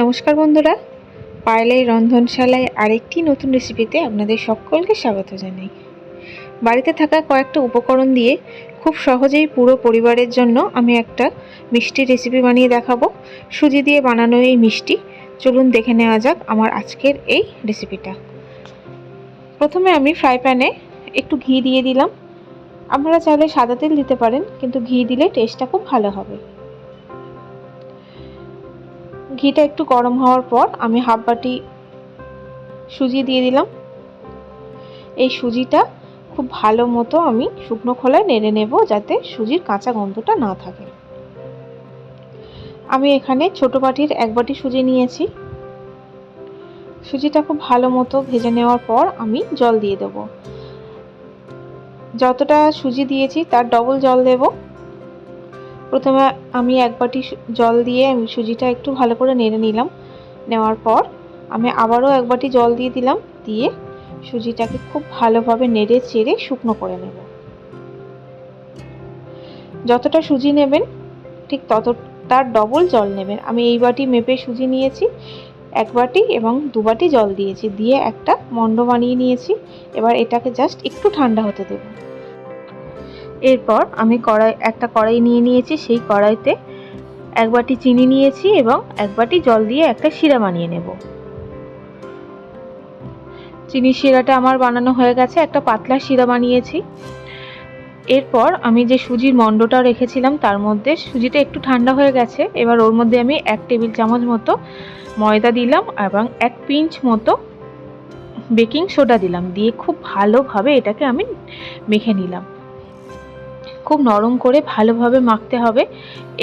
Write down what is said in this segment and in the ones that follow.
নমস্কার বন্ধুরা। পায়লাই রন্ধনশালায় আরেকটি নতুন রেসিপিতে আপনাদের সকলকে স্বাগত জানাই। বাড়িতে থাকা কয়েকটা উপকরণ দিয়ে খুব সহজেই পুরো পরিবারের জন্য আমি একটা মিষ্টি রেসিপি বানিয়ে দেখাবো। সুজি দিয়ে বানানো এই মিষ্টি। চলুন দেখে নেওয়া যাক আমার আজকের এই রেসিপিটা প্রথমে আমি ফ্রাই প্যানে একটু ঘি দিয়ে দিলাম। আপনারা চাইলে সাদা তেল দিতে পারেন, কিন্তু ঘি দিলে টেস্টটা খুব ভালো হবে। ঘিটা একটু গরম হওয়ার পর আমি হাফ বাটি সুজি দিয়ে দিলাম। এই সুজিটা খুব ভালো মতো আমি শুকনো খোলায় নেড়ে নেব যাতে সুজির কাঁচা গন্ধটা না থাকে। আমি এখানে ছোট বাটির এক বাটি সুজি নিয়েছি। সুজিটা খুব ভালো মতো ভেজে নেওয়ার পর আমি জল দিয়ে দেব। যতটা সুজি দিয়েছি তার ডবল জল দেবো। প্রথমে আমি এক বাটি জল দিয়ে আমি সুজিটা একটু ভালো করে নেড়ে নিলাম। নেওয়ার পর আমি আবারও এক বাটি জল দিয়ে দিলাম, দিয়ে সুজিটাকে খুব ভালোভাবে নেড়ে চেড়ে শুকনো করে নেব। যতটা সুজি নেবেন, ঠিক তত তার ডবল জল নেবেন। আমি এই বাটি মেপে সুজি নিয়েছি, এক বাটি এবং দু বাটি জল দিয়েছি, দিয়ে একটা মন্ড বানিয়ে নিয়েছি। এবার এটাকে জাস্ট একটু ঠান্ডা হতে দেবো। এরপর আমি কড়াই, একটা কড়াই নিয়ে নিয়েছি, সেই কড়াইতে এক বাটি চিনি নিয়েছি এবং এক বাটি জল দিয়ে একটা শিরা বানিয়ে নেব। চিনি শিরাটা আমার বানানো হয়ে গেছে, একটা পাতলা শিরা বানিয়েছি। এরপর আমি যে সুজির মণ্ডটা রেখেছিলাম, তার মধ্যে সুজিটা একটু ঠান্ডা হয়ে গেছে, এবার ওর মধ্যে আমি এক টেবিল চামচ মতো ময়দা দিলাম এবং এক পিঞ্চ মতো বেকিং সোডা দিলাম, দিয়ে খুব ভালোভাবে এটাকে আমি মেখে নিলাম। খুব নরম করে ভালোভাবে মাখতে হবে।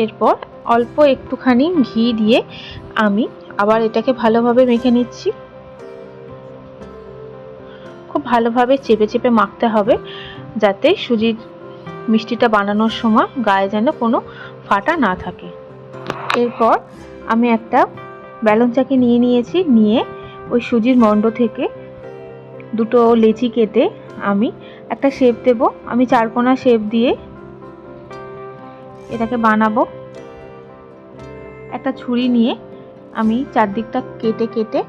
এরপর অল্প একটুখানি ঘি দিয়ে আমি আবার এটাকে ভালোভাবে মেখে নিচ্ছি। খুব ভালোভাবে চেপে চেপে মাখতে হবে যাতে সুজির মিষ্টিটা বানানোর সময় গায়ে যেন কোনো ফাটা না থাকে। এরপর আমি একটা ব্যালন চাকি নিয়ে নিয়েছি। নিয়ে ওই সুজির মণ্ড থেকে দুটো লেচি কেটে আমি একটা শেপ দেব। আমি চারকোনা শেপ দিয়ে এটাকে বানাবো। একটা ছুরি নিয়ে আমি চারদিকটা কেটে কেটে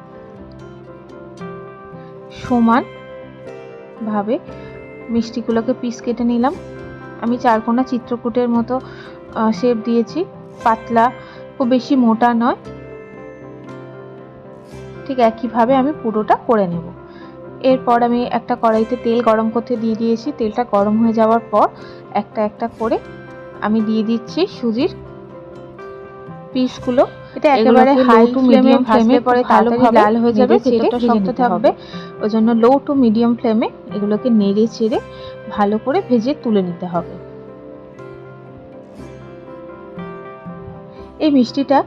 সমান ভাবে মিষ্টিগুলোকে পিস কেটে নিলাম। আমি চারকোনা চিত্রকূটের মতো শেপ দিয়েছি। পাতলা, খুব বেশি মোটা নয়। ঠিক একইভাবে আমি পুরোটা করে নেব। এরপর আমি একটা কড়াইতে তেল গরম করতে দিয়ে দিয়েছি। তেলটা গরম হয়ে যাওয়ার পর একটা একটা করে আমি দিয়ে দিচ্ছি সুজির পিসগুলো এটা একেবারে হাই টু মিডিয়াম ফ্লেমে পরে ভালোভাবে লাল হয়ে যাবে ভেতরটা শক্ত থাকবে। ওই জন্য লো টু মিডিয়াম ফ্লেমে এগুলোকে নেড়ে চেড়ে ভালো করে ভেজে তুলে নিতে হবে। এই মিষ্টিটা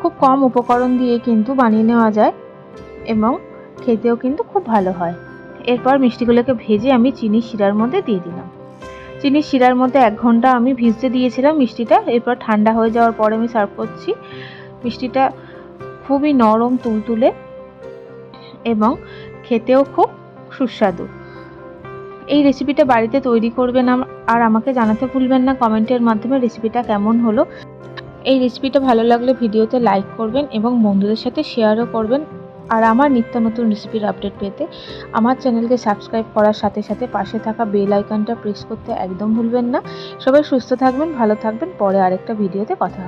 খুব কম উপকরণ দিয়ে কিন্তু বানিয়ে নেওয়া যায় এবং খেতেও কিন্তু খুব ভালো হয়। এরপর মিষ্টিগুলোকে ভেজে আমি চিনি শিরার মধ্যে দিয়ে দিলাম। চিনি শিরার মধ্যে এক ঘণ্টা আমি ভিজতে দিয়েছিলাম মিষ্টিটা, এরপর ঠান্ডা হয়ে যাওয়ার পরে আমি সার্ভ করছি। মিষ্টিটা খুবই নরম, তুলতুলে এবং খেতেও খুব সুস্বাদু। এই রেসিপিটা বাড়িতে তৈরি করবেন আর আমাকে জানাতে ভুলবেন না, কমেন্টের মাধ্যমে রেসিপিটা কেমন হলো। এই রেসিপিটা ভালো লাগলে ভিডিওতে লাইক করবেন এবং বন্ধুদের সাথে শেয়ারও করবেন। আর আমার নিত্য নতুন রেসিপির আপডেট পেতে আমার চ্যানেলকে সাবস্ক্রাইব করার সাথে সাথে পাশে থাকা বেল আইকনটা প্রেস করতে একদম ভুলবেন না। সবাই সুস্থ থাকবেন, ভালো থাকবেন। পরে আরেকটা ভিডিওতে কথা